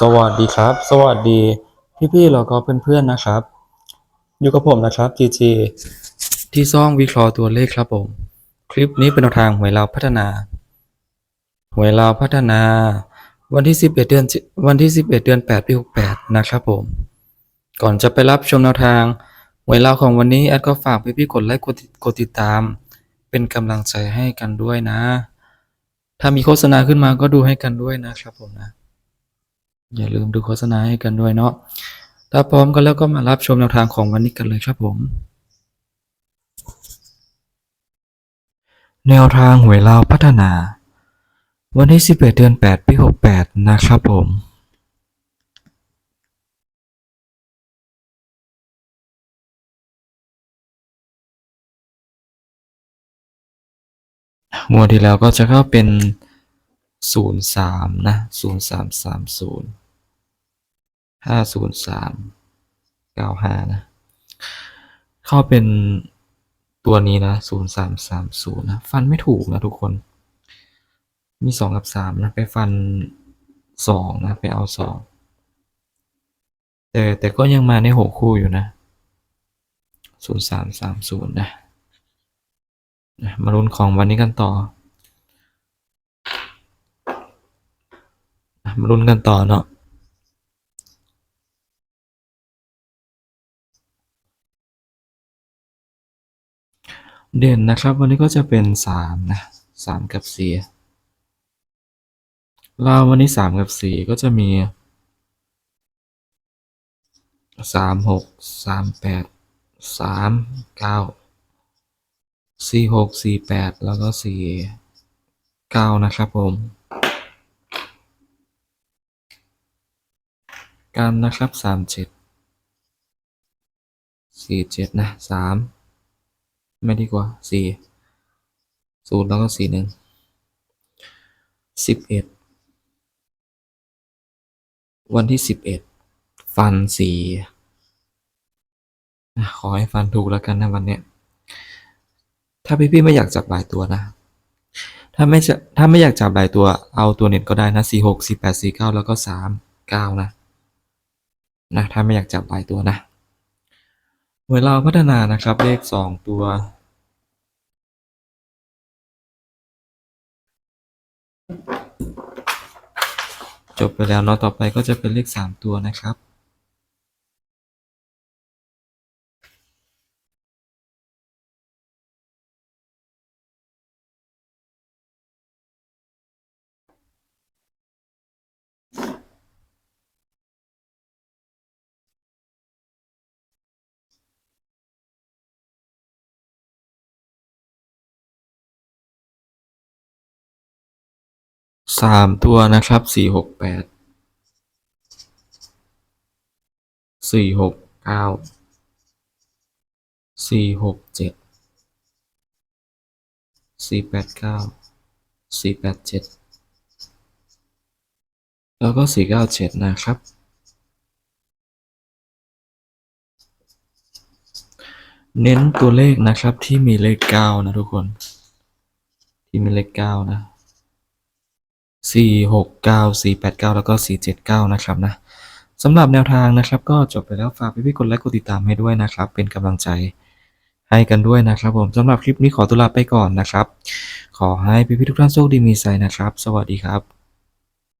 สวัสดีครับ สวัสดีพี่ๆแล้วก็เพื่อนๆนะครับ อยู่กับผมนะครับ GG ที่ซ่องวิเคราะห์ตัวเลขครับผม คลิปนี้เป็นแนวทางหวยเราวพัฒนา หวยเราวพัฒนา วันที่ 11 เดือนวันที่ 11 เดือน 8 ปี 68 นะครับผม ก่อนจะไปรับชมแนวทางหวยเราวของวันนี้แอดก็ฝากพี่ๆกดไลค์กดติดกดติดตาม เป็นกำลังใจให้กันด้วยนะ ถ้ามีโฆษณาขึ้นมาก็ดูให้กันด้วยนะครับผมนะ อย่าลืมดูโฆษณาให้กันด้วยเนาะถ้าพร้อมกันแล้วก็มารับชมแนวทางของวันนี้กันเลยครับผม แนวทางหวยลาวพัฒนา วันที่ 11 เดือน 8 ปี 68 นะครับผมงวดที่แล้วก็จะเข้าเป็น 03นะ0330 503 95นะ เข้าเป็นตัวนี้นะ0330นะ ฟันไม่ถูกนะทุกคน มี2กับ3นะ ไปฟัน2นะ ไปเอา2แต่แต่ก็ยังมาใน6คู่อยู่นะ0330นะนะ มาลุ้นของวันนี้กันต่อนะ มาลุ้นกันต่อเนาะเด่นนะครับ วันนี้ก็จะเป็นสามนะสามกับสี่เราวันนี้สามกับสี่ก็จะมีสามหกสามแปดสามเก้าสี่หกสี่แปดแล้วก็สี่เก้านะครับผม กันนะครับสามเจ็ดสี่เจ็ดนะสามไม่ดีกว่าสี่ศูนย์แล้วก็สี่หนึ่งสิบเอ็ดวันที่สิบเอ็ดฟันสี่ขอให้ฟันถูกแล้วกันนะวันเนี้ยถ้าพี่ๆไม่อยากจับหลายตัวนะ ถ้าไม่จะถ้าไม่อยากจับหลายตัวเอาตัวเน็ตก็ได้นะสี่หกสี่แปดสี่เก้าแล้วก็สามเก้านะ นะถ้าไม่อยากจับหลายตัวนะเวลาพัฒนานะครับเลขสองตัว จบไปแล้วเนาะต่อไปก็จะเป็นเลขสามตัวนะครับ สามตัวนะครับสี่หกแปดสี่หกเก้าสี่หกเจ็ดสี่แปดเก้าสี่แปดเจ็ดแล้วก็สี่เก้าเจ็ดนะครับ เน้นตัวเลขนะครับที่มีเลขเก้านะทุกคน ที่มีเลขเก้านะ สี่หกเก้าสี่แปดเก้าแล้วก็สี่เจ็ดเก้านะครับนะสำหรับแนวทางนะครับ ก็จบไปแล้วฝากพี่ๆกดไลค์กดติดตามให้ด้วยนะครับ เป็นกำลังใจให้กันด้วยนะครับผมสำหรับคลิปนี้ขอตัวลาไปก่อนนะครับ ขอให้พี่ๆทุกท่านโชคดีมีใจนะครับ สวัสดีครับ